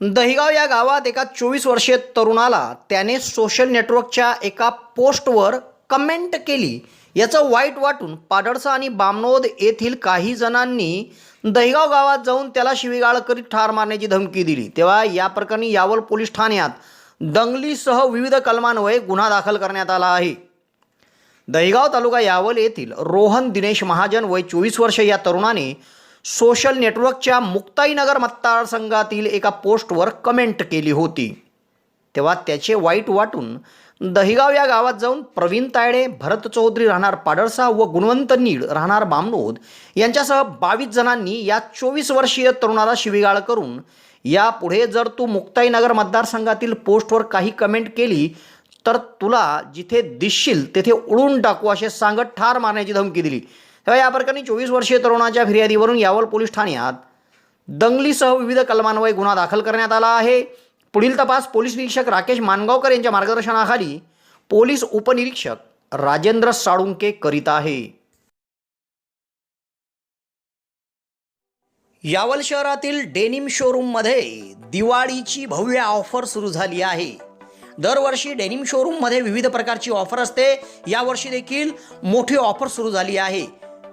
दहिगाव या गावात एका चोवीस वर्षीय तरुणाला त्याने सोशल नेटवर्कच्या एका पोस्टवर कमेंट केली. याचं वाईट वाटून पाडळसा आणि बामनोद येथील काही जणांनी दहिगाव गावात जाऊन त्याला शिवीगाळ करीत ठार मारण्याची धमकी दिली. तेव्हा या प्रकरणी यावल पोलीस ठाण्यात दंगलीसह विविध कलमान्वये गुन्हा दाखल करण्यात आला आहे. दहिगाव तालुका यावल येथील रोहन दिनेश महाजन वय चोवीस वर्ष या तरुणाने सोशल नेटवर्कच्या मुक्ताईनगर मतदारसंघातील एका पोस्टवर कमेंट केली होती. तेव्हा त्याचे वाईट वाटून दहिगाव या गावात जाऊन प्रवीण तायडे भरत चौधरी राहणार पाडळसा व गुणवंत नीड राहणार बामनोद यांच्यासह बावीस जणांनी या चोवीस वर्षीय तरुणाला शिवीगाळ करून यापुढे जर तू मुक्ताईनगर मतदारसंघातील पोस्टवर काही कमेंट केली तर तुला जिथे दिसशील तेथे उडून टाकू असे सांगत ठार मारण्याची धमकी दिली. तेव्हा या प्रकरणी चोवीस वर्षीय तरुणाच्या फिर्यादीवरून यावल पोलीस ठाण्यात दंगलीसह विविध कलमान्वये गुन्हा दाखल करण्यात आला आहे. पुढील तपास पोलीस निरीक्षक राकेश मानगावकर यांच्या मार्गदर्शनाखाली पोलीस उपनिरीक्षक राजेंद्र साळुंके करीत आहे. यावल शहरातील डेनिम शोरूममध्ये दिवाळीची भव्य ऑफर सुरू झाली आहे. दरवर्षी डेनिम शोरूममध्ये विविध प्रकारची ऑफर असते. यावर्षी देखील मोठी ऑफर सुरू झाली आहे.